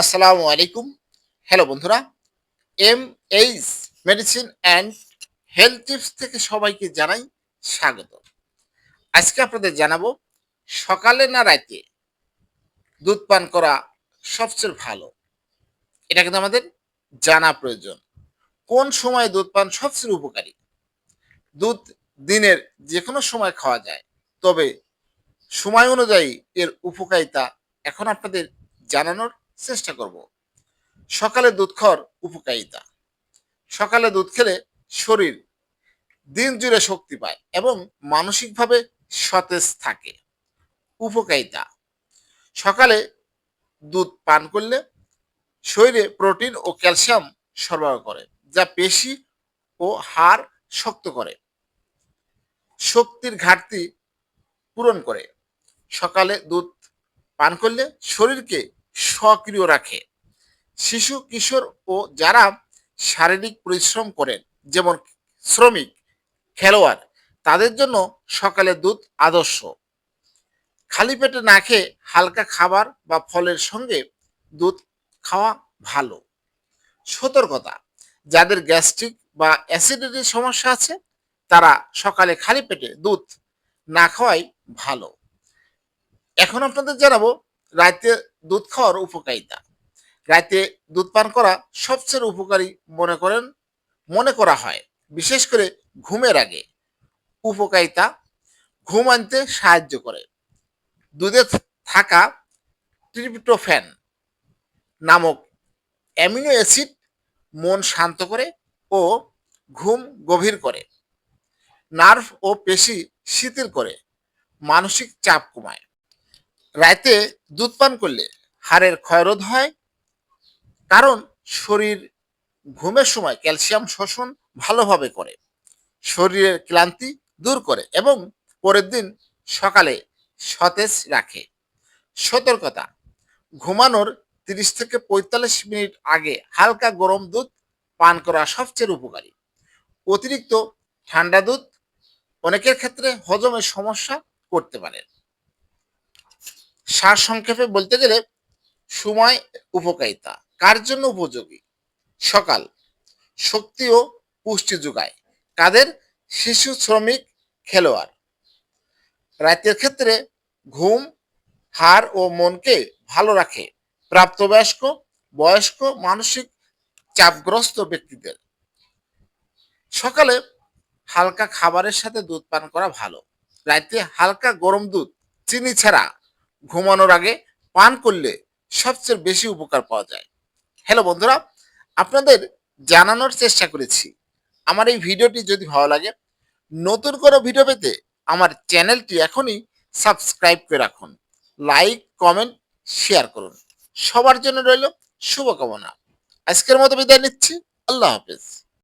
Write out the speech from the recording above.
আসসালামু আলাইকুম। হ্যালো বন্ধুরা M H medicine and health tips থেকে সবাইকে জানাই স্বাগত। আজকে আপনাদের জানাব, সকালে না রাতে দুধ পান করা সবচেয়ে ভালো? এটা কিন্তু আমাদের জানা প্রয়োজন। কোন সময় দুধ পান সবচেয়ে উপকারী? দুধ দিনের যে কোনো সময় খাওয়া যায়, তবে সময় অনুযায়ী এর উপকারিতা এখন আপনাদের জানানোর চেষ্টা করব। সকালে দুধ খাওয়ার উপকারিতা। সকালে দুধ খেলে শরীর দিন জুড়ে শক্তি পায় এবং মানসিকভাবে সতেজ থাকে। উপকারিতা। সকালে দুধ পান করলে শরীরে প্রোটিন ও ক্যালসিয়াম সরবরাহ করে, যা পেশি ও হাড় শক্ত করে। শক্তির ঘাটতি পূরণ করে। সকালে দুধ পান করলে শরীরকে সক্রিয় রাখে। শিশু, কিশোর ও যারা শারীরিক পরিশ্রম করেন, যেমন শ্রমিক, খেলোয়াড়, তাদের জন্য সকালে দুধ আদর্শ। খালি পেটে না খেয়ে হালকা খাবার বা ফলের সঙ্গে দুধ খাওয়া ভালো। সতর্কতা, যাদের গ্যাস্ট্রিক বা অ্যাসিডিটির সমস্যা আছে, তারা সকালে খালি পেটে দুধ না খাওয়াই ভালো। এখন আপনাদের জানাব রাতে দুধ খাওয়ার উপকারিতা। রাতে দুধ পান করা সবচেয়ে উপকারী মনে করেন, মনে করা হয়। বিশেষ করে ঘুমের আগে। উপকারিতা, ঘুম আনতে সাহায্য করে। দুধে থাকা ট্রিপ্টোফ্যান নামক অ্যামিনো অ্যাসিড মন শান্ত করে ও ঘুম গভীর করে। নার্ভ ও পেশি শিথিল করে। মানসিক চাপ কমায়। রাতে দুধ পান করলে হাড়ের ক্ষয়রোধ হয়, কারণ শরীর ঘুমের সময় ক্যালসিয়াম শোষণ ভালোভাবে করে, শরীরের ক্লান্তি দূর করে এবং পরের দিন সকালে সতেজ রাখে। সতর্কতা, ঘুমানোর তিরিশ থেকে পঁয়তাল্লিশ মিনিট আগে হালকা গরম দুধ পান করা সবচেয়ে উপকারী। অতিরিক্ত ঠান্ডা দুধ অনেকের ক্ষেত্রে হজমের সমস্যা করতে পারে। সার সংক্ষেপে বলতে গেলে সময় উপকারিতা। কার জন্য উপযোগী? সকাল। শক্তি ও পুষ্টি যোগায়। কাদের? শিশু শ্রমিক খেলোয়াড়। রাতের ক্ষেত্রে ঘুম, হাড় ও মনকে ভালো রাখে প্রাপ্তবয়স্ক, বয়স্ক, মানসিক চাপগ্রস্ত ব্যক্তিদের। সকালে হালকা খাবারের সাথে দুধ পান করা ভালো। রাতে হালকা গরম দুধ, চিনি ছাড়া ঘুমানোর আগে পান করলে সবচেয়ে বেশি উপকার পাওয়া যায়। হ্যালো বন্ধুরা, আপনাদের জানানোর চেষ্টা করেছি। আমার এই ভিডিওটি যদি ভালো লাগে, নতুন কোনো ভিডিও পেতে আমার চ্যানেলটি এখনই সাবস্ক্রাইব করে রাখুন। লাইক কমেন্ট শেয়ার করুন। সবার জন্য রইল শুভকামনা। আজকের মতো বিদায় নিচ্ছি। আল্লাহ হাফেজ।